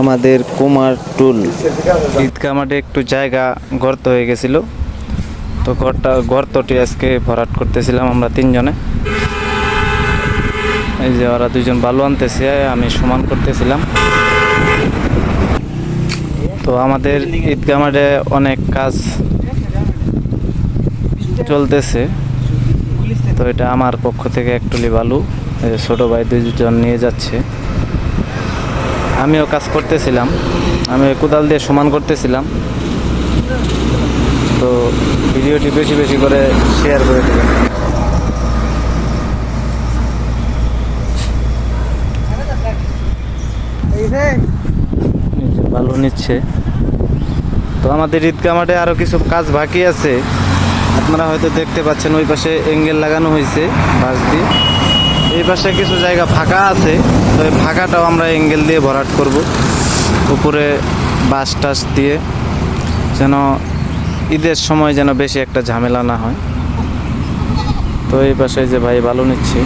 আমাদের কুমার টুল। ঈদগা মাঠে একটু জায়গা গর্ত হয়ে গেছিল। তো ঘরটা গর্তটি আজকে ভরাট করতেছিলাম আমরা তিনজনে। এই যে ওরা দুজন বালু আনতেছে, আমি সমান করতেছিলাম। তো আমাদের ঈদগা মাঠে অনেক কাজ চলতেছে। তো এটা আমার পক্ষ থেকে একটুলি বালু ছোট ভাই দুজন নিয়ে যাচ্ছে। আমিও কাজ করতেছিলাম আমি কোদাল দিয়ে সমান করতেছিলাম। তো ভিডিওটি বেশি বেশি করে শেয়ার করে দেবেন। যে নিচ্ছে। তো আমাদের ঈদগা মাঠে আরও কিছু কাজ বাকি আছে। আপনারা হয়তো দেখতে পাচ্ছেন, ওই পাশে এঙ্গেল লাগানো হয়েছে, বাঁশ দিয়ে। পাশে কিছু জায়গা ফাঁকা আছে, তো এই ফাঁকাটাও আমরা এঙ্গেল দিয়ে ভরাট করব। উপরে বাস টাস দিয়ে যেন ঈদের সময় যেন বেশি একটা ঝামেলা না হয়। তো এই পাশে যে ভাই বালু নিচ্ছে।